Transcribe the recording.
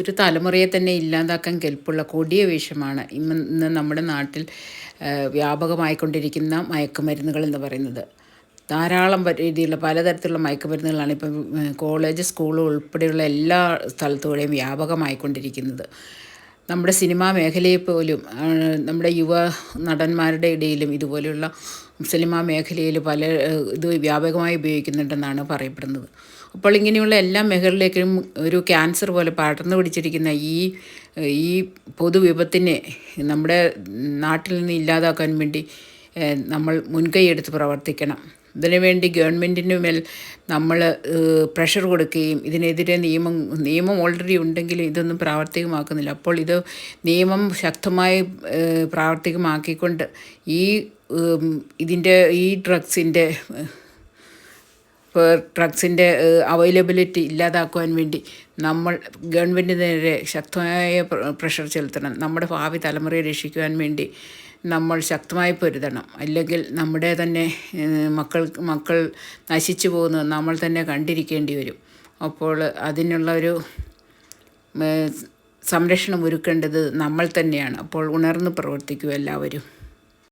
ഒരു തലമുറയെ തന്നെ ഇല്ലാതാക്കാൻ കെൽപ്പുള്ള കൊടിയ വിഷമാണ് ഇന്ന് നമ്മുടെ നാട്ടിൽ വ്യാപകമായിക്കൊണ്ടിരിക്കുന്ന മയക്കുമരുന്നുകൾ എന്ന് പറയുന്നത്. ധാരാളം രീതിയിലുള്ള പലതരത്തിലുള്ള മയക്കുമരുന്നുകളാണ് ഇപ്പം കോളേജ് സ്കൂൾ ഉൾപ്പെടെയുള്ള എല്ലാ സ്ഥലത്തൂടെയും വ്യാപകമായിക്കൊണ്ടിരിക്കുന്നത്. നമ്മുടെ സിനിമാ മേഖലയെ പോലും നമ്മുടെ യുവ നടന്മാരുടെ ഇടയിലും ഇതുപോലെയുള്ള സിനിമാ മേഖലയിൽ പല ഇത് വ്യാപകമായി ഉപയോഗിക്കുന്നുണ്ടെന്നാണ് പറയപ്പെടുന്നത്. അപ്പോൾ ഇങ്ങനെയുള്ള എല്ലാ മേഖലയിലേക്കും ഒരു ക്യാൻസർ പോലെ പടർന്നു പിടിച്ചിരിക്കുന്ന ഈ ഈ പൊതുവിപത്തിനെ നമ്മുടെ നാട്ടിൽ നിന്ന് ഇല്ലാതാക്കാൻ വേണ്ടി നമ്മൾ മുൻകൈയെടുത്ത് പ്രവർത്തിക്കണം. ഇതിനുവേണ്ടി ഗവൺമെന്റിന് മേൽ നമ്മൾ പ്രഷർ കൊടുക്കുകയും ഇതിനെതിരെ നിയമം നിയമം ഓൾറെഡി ഉണ്ടെങ്കിലും ഇതൊന്നും പ്രാവർത്തികമാക്കുന്നില്ല. അപ്പോൾ ഇത് നിയമം ശക്തമായി പ്രാവർത്തികമാക്കിക്കൊണ്ട് ഈ ഇതിന്റെ ഈ ഡ്രഗ്സിന്റെ ഡ്രഗ്സിന്റെ അവൈലബിലിറ്റി ഇല്ലാതാക്കുവാൻ വേണ്ടി നമ്മൾ ഗവൺമെന്റിനെതിരെ ശക്തമായ പ്രഷർ ചെലുത്തണം. നമ്മുടെ ഭാവി തലമുറയെ രക്ഷിക്കുവാൻ വേണ്ടി നമ്മൾ ശക്തമായി പൊരുതണം. അല്ലെങ്കിൽ നമ്മുടെ തന്നെ മക്കൾ മക്കൾ നശിച്ചു പോകുന്നത് നമ്മൾ തന്നെ കണ്ടിരിക്കേണ്ടി വരും. അപ്പോൾ അതിനുള്ള ഒരു സംരക്ഷണം ഒരുക്കേണ്ടത് നമ്മൾ തന്നെയാണ്. അപ്പോൾ ഉണർന്ന് പ്രവർത്തിക്കൂ എല്ലാവരും.